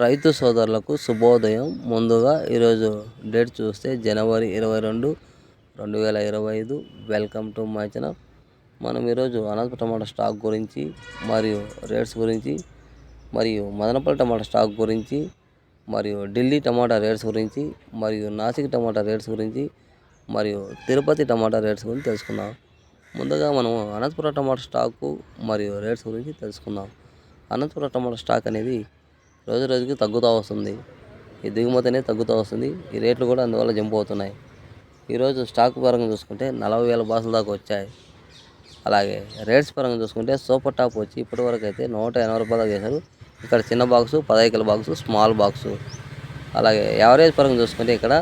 రైతు సోదరులకు శుభోదయం. ముందుగా ఈరోజు డేట్ చూస్తే జనవరి ఇరవై రెండు రెండు వేల ఇరవై ఐదు. Welcome to my channel. మనం ఈరోజు అనంతపురం టమాటా స్టాక్ గురించి మరియు రేట్స్ గురించి మరియు మదనపల్లి టమాటా స్టాక్ గురించి మరియు ఢిల్లీ టమాటా రేట్స్ గురించి మరియు నాసిక్ టమాటా రేట్స్ గురించి మరియు తిరుపతి టమాటా రేట్స్ గురించి తెలుసుకుందాం. ముందుగా మనం అనంతపురం టమాటా స్టాకు మరియు రేట్స్ గురించి తెలుసుకుందాం. అనంతపురం టమాటా స్టాక్ అనేది రోజు రోజుకి తగ్గుతూ వస్తుంది. ఈ దిగుమతి అనేది తగ్గుతూ వస్తుంది. ఈ రేట్లు కూడా అందువల్ల జంప్ అవుతున్నాయి. ఈరోజు స్టాక్ పరంగా చూసుకుంటే నలభై వేల బాసుల దాకా వచ్చాయి. అలాగే రేట్స్ పరంగా చూసుకుంటే సూపర్ టాప్ వచ్చి ఇప్పటివరకు అయితే నూట ఎనభై రూపాయల దాకా చేశారు ఇక్కడ చిన్న బాక్సు పదహైదు బాక్సు స్మాల్ బాక్సు. అలాగే యావరేజ్ పరంగా చూసుకుంటే ఇక్కడ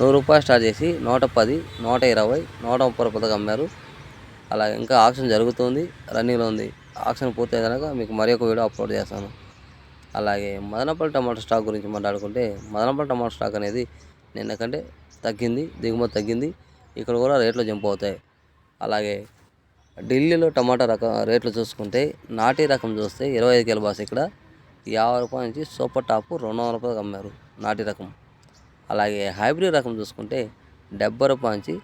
నూరు రూపాయలు స్టార్ట్ చేసి నూట పది నూట ఇరవై నూట ముప్పై రూపాయలకు అమ్మారు. అలాగే ఇంకా ఆక్షన్ జరుగుతుంది రన్నింగ్లో ఉంది. ఆక్షన్ పూర్తి కనుక మీకు మరి ఒక వీడియో అప్లోడ్ చేస్తాను. అలాగే మదనపల్లి టమాటో స్టాక్ గురించి మాట్లాడుకుంటే మదనపల్లి టమాటో స్టాక్ అనేది నిన్న కంటే తగ్గింది దిగుమతి తగ్గింది. ఇక్కడ కూడా రేట్లు జంప్ అవుతాయి. అలాగే ఢిల్లీలో టమాటా రకం రేట్లు చూసుకుంటే నాటి రకం చూస్తే ఇరవై ఐదు కిలో బాస్ ఇక్కడ యాభై రూపాయల నుంచి సూపర్ టాప్ రెండు వందల రూపాయలకు అమ్మారు నాటి రకం. అలాగే హైబ్రిడ్ రకం చూసుకుంటే డెబ్బై రూపాయల నుంచి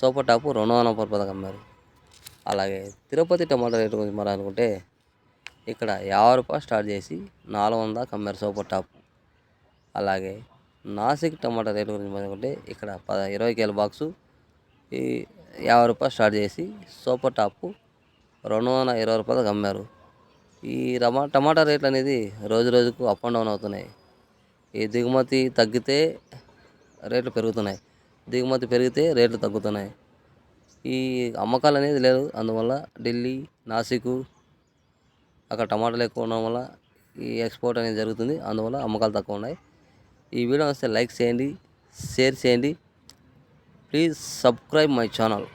సూపర్ టాప్ రెండు వందల ముప్పై రూపాయలకు అమ్మారు. అలాగే తిరుపతి టమాటా రేటు గురించి మాట్లాడుకుంటే అనుకుంటే ఇక్కడ యాభై రూపాయలు స్టార్ట్ చేసి నాలుగు వందల దాకా అమ్మారు సూపర్ టాప్. అలాగే నాసిక్ టమాటా రేటు గురించి అనుకుంటే ఇక్కడ పద ఇరవై కేల బాక్సు ఈ యాభై రూపాయలు స్టార్ట్ చేసి సూపర్ టాప్ రెండు వందల ఇరవై రూపాయలకు అమ్మారు ఈ రమా టమాటా రేట్లు అనేది రోజు రోజుకు అప్ అండ్ డౌన్ అవుతున్నాయి. ఈ దిగుమతి తగ్గితే రేట్లు పెరుగుతున్నాయి. దిగుమతి పెరిగితే రేట్లు తగ్గుతున్నాయి. ఈ అమ్మకాలు అనేది లేదు. అందువల్ల ఢిల్లీ నాసిక్ అక్కడ టమాటాలు ఎక్కువ ఉండడం వల్ల ఈ ఎక్స్పోర్ట్ అనేది జరుగుతుంది. అందువల్ల అమ్మకాలు తక్కువ ఉన్నాయి. ఈ వీడియో వస్తే లైక్ చేయండి షేర్ చేయండి. Please subscribe my channel.